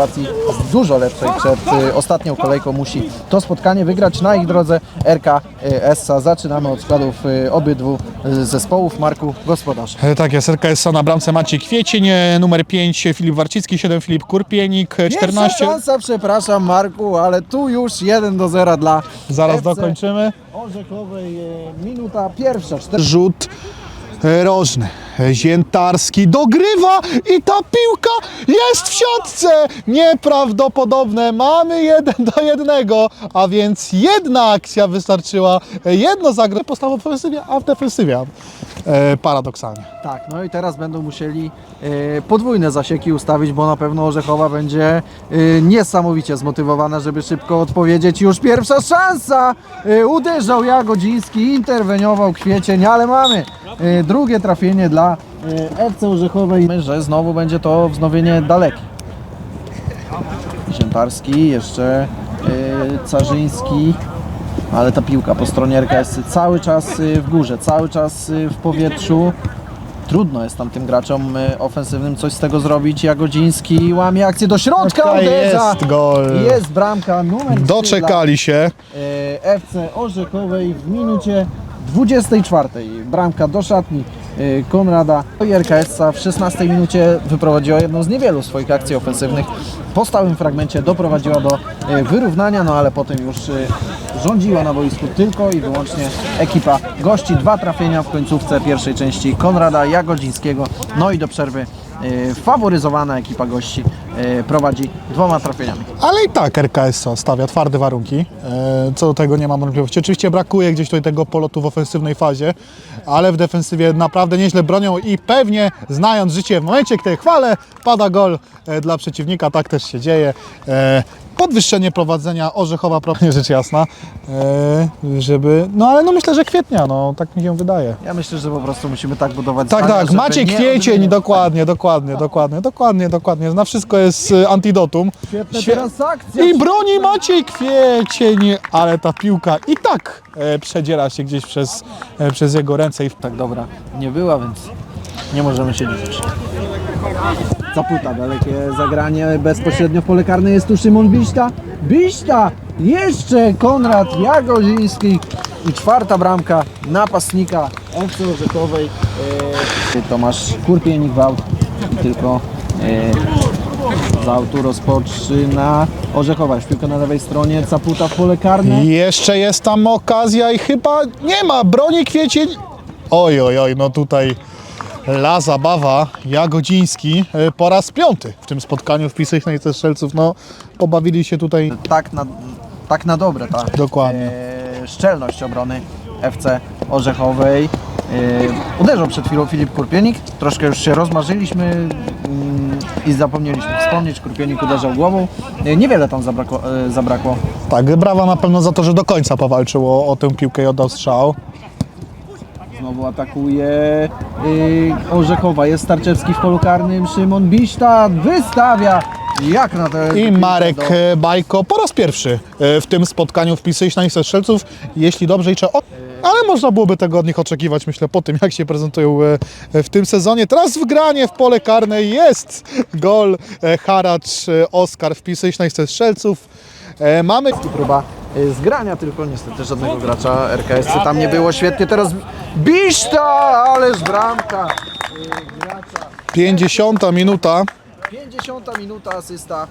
sytuacji dużo lepszej przed y, ostatnią kolejką musi to spotkanie wygrać na ich drodze RK y, Essa. Zaczynamy od składów y, obydwu y, zespołów. Marku, gospodarz. E, Tak jest, RKS na bramce Maciej Kwiecień, e, numer 5 Filip Warcicki, 7 Filip Kurpienik, e, 14. Pierwsza szansa, przepraszam Marku, ale tu już 1 do 0 dla Zaraz FC dokończymy. Y, Minuta pierwsza, 4 Rzut e, rożny. E, Ziętarski dogrywa i ta piłka jest w siatce! Nieprawdopodobne. Mamy jeden do jednego, a więc jedna akcja wystarczyła. E, Jedno zagranie postawa w ofensywie, a w defensywie. E, paradoksalnie. Tak, no i teraz będą musieli e, podwójne zasieki ustawić, bo na pewno Orzechowa będzie e, niesamowicie zmotywowana, żeby szybko odpowiedzieć. Już pierwsza szansa! Uderzał Jagodziński, interweniował Kwiecień, ale mamy drugie trafienie dla FC Orzechowej. Myślę, że znowu będzie to wznowienie dalekie. Ziętarski, jeszcze Carzyński. Ale ta piłka po stronie RKS cały czas y, w górze, cały czas y, w powietrzu. Trudno jest tam tym graczom y, ofensywnym coś z tego zrobić. Jagodziński łamie akcję do środka, uderza. jest gol. Jest bramka numer Doczekali się. FC Orzechowej w minucie 24. Bramka do szatni Konrada. I RKS w 16 minucie wyprowadziła jedną z niewielu swoich akcji ofensywnych. Po stałym fragmencie doprowadziła do y, wyrównania, no ale potem już y, rządziła na boisku tylko i wyłącznie ekipa gości. Dwa trafienia w końcówce pierwszej części Konrada Jagodzińskiego. No i do przerwy y, faworyzowana ekipa gości y, prowadzi dwoma trafieniami. Ale i tak RKS stawia twarde warunki. E, Co do tego nie mam wątpliwości. Oczywiście brakuje gdzieś tutaj tego polotu w ofensywnej fazie, ale w defensywie naprawdę nieźle bronią i pewnie znając życie w momencie, kiedy chwalę, pada gol e, dla przeciwnika. Tak też się dzieje. E, Podwyższenie prowadzenia Orzechowa, rzecz jasna, e, żeby, no ale no myślę, że kwietnia, no tak mi się wydaje. Ja myślę, że po prostu musimy tak budować Tak, zdania, tak, nie Kwiecień, dokładnie, dokładnie, dokładnie, dokładnie, dokładnie. Na wszystko jest e, antidotum. Świetna Świe- teraz akcja. I broni Maciej Kwiecień, ale ta piłka i tak e, przedziera się gdzieś przez, e, przez jego ręce i w... Tak dobra nie była, więc nie możemy się liczyć. Zaputa, dalekie zagranie bezpośrednio w pole karne jest tu Szymon Biśta. Biśta! Jeszcze Konrad Jagodziński i czwarta bramka napastnika FC Orzechowej. E, Tomasz Kurpienik w aut i tylko e, z autu rozpoczyna Orzechowa. Już piłka na lewej stronie, Caputa w pole karne. I jeszcze jest tam okazja i chyba nie ma, broni Kwiecień. Oj, oj, oj, no tutaj la zabawa, Jagodziński e, po raz piąty w tym spotkaniu w Pisychnej ze Strzelców, no pobawili się tutaj tak na, tak na dobre ta Dokładnie. e, szczelność obrony FC Orzechowej. E, uderzył przed chwilą Filip Kurpienik, troszkę już się rozmarzyliśmy mm, i zapomnieliśmy wspomnieć, Kurpienik uderzał głową. E, niewiele tam zabrakło. E, zabrakło. Tak, brawa na pewno za to, że do końca powalczył o, tę piłkę i oddał strzał. Znowu atakuje e, Orzechowa, jest Starczewski w polu karnym, Szymon Biszta wystawia jak na te I Marek e, Bajko po raz pierwszy w tym spotkaniu w Pisychnej ze Strzelców, jeśli dobrze liczę. O, ale można byłoby tego od nich oczekiwać, myślę, po tym jak się prezentują e, w tym sezonie. Teraz wgranie w pole karne jest gol e, Haracz e, Oskar w Pisychnej ze Strzelców. Mamy I próba zgrania, tylko niestety żadnego gracza RKS tam nie było. Świetnie teraz Biszta, ależ bramka gracza. 50 minuta. 50 minuta asysta.